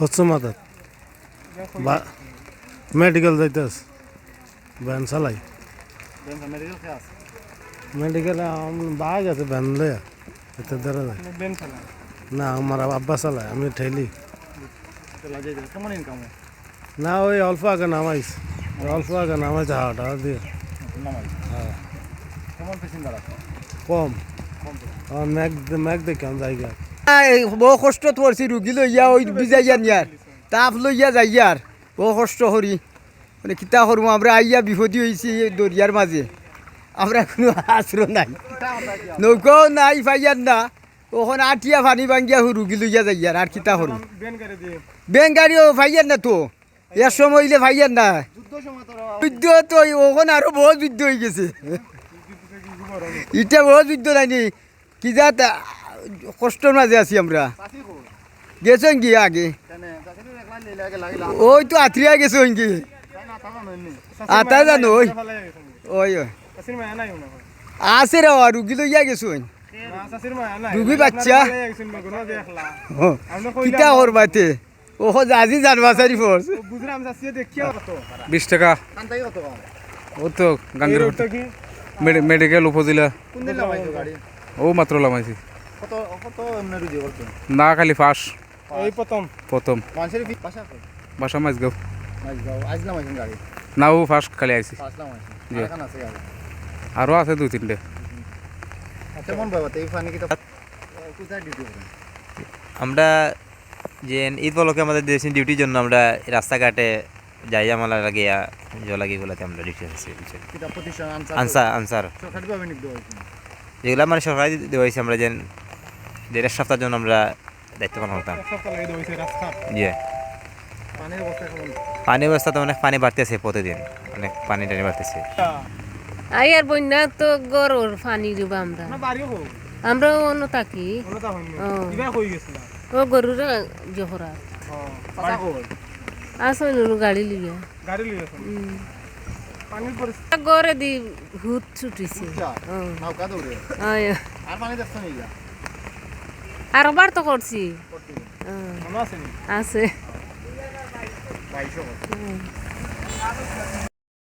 হচ্ছে মাথাত বা মেডিকেল যাইতেস ভ্যান চালাই। মেডিকেল আছে বাঘ আছে ভ্যান লয়া। এতে ধরে যায় না আমার আব্বা চালায় আমি ঠেলি। না ওই অল্প আগে নামাইছে। অল্প আগে নামাইছে হাওয়া টাওয়া দিয়ে। হ্যাঁ। আছে কম কম। আমার ম্যাগ ম্যাগ দেখে আমি জায়গা বহু কষ্ট করছি রুগী লইয়া ওই বিজাইয়া নিয়ার তাপ লইয়া যাইয়ার বহু কষ্ট করি মানে কিতা করব আমরা আইয়া বিপদী হয়েছি দরিয়ার মাঝে আমরা কোনো আশ্রয় নাই। নৌকাও নাই পাইয়ার না। ওখানে আটিয়া পানি ভাঙ্গিয়া রুগী লইয়া যাইয়ার আর কিতা করব বেন গাড়ি দিয়ে বেঙ্গারিও ভাইয়ার না তো। এর সময় হইলে ভাইয়ার না। যুদ্ধ তো ওখানে আরও বহু যুদ্ধ হয়ে গেছে। ইটা বহু যুদ্ধ নাইনি কি যা কষ্টর মাঝে আছি আমরা। গেছেন কি আগে? ওই তো আত্রিয়া গেছেন কি আতা জানো ওই ওই ওই আছে রে রুগী লইয়া চাষির রুগী বাচ্চা? কিতা করবাতে ও আজি জানবা চারি ফোর্স বিশ টাকা। ও তো গাঙ্গের মেডিকেল উপজেলা। কোন দিন লাগাইছো গাড়ি? ও মাত্র লামাইছি কত কত এমনি রুজি করছ না খালি ফাঁস। এই প্রথম? প্রথম। মানুষের বাসা গাড়ি? না ও ফার্স্ট খালি আইছি। আছে গাড়ি? আরও আছে দুই তিনটে। কেমন বাবা এই ফানি কি তো কোথায় ডিউটি করেন আমরা যে ঈদ উপলক্ষে আমাদের দেশের ডিউটির জন্য আমরা রাস্তাঘাটে যাই আমার লাগিয়া জলাগিগুলোতে আমরা ডিউটি আছি আনসার? আনসার যেগুলো মানে সরকারি দেওয়া হয়েছে আমরা যেন দেড় সপ্তাহের জন্য আমরা দায়িত্ব পালন করতাম। এক পানির অবস্থা ব্যবস্থা তো অনেক পানি বাড়তেছে প্রতিদিন। অনেক পানি টানি বাড়তেছে। আয়ার বন্যা তো গরুর পানি দিব আমরা। না বাড়িও হোক আমরা অন্য থাকি। ও। গরুর জহরা। ও আসল গাড়ি লিয়া গাড়ি পানির দি ভূত ছুটিছে। আর পানি দেখছ নি ইয়া আর তো করছি। আছে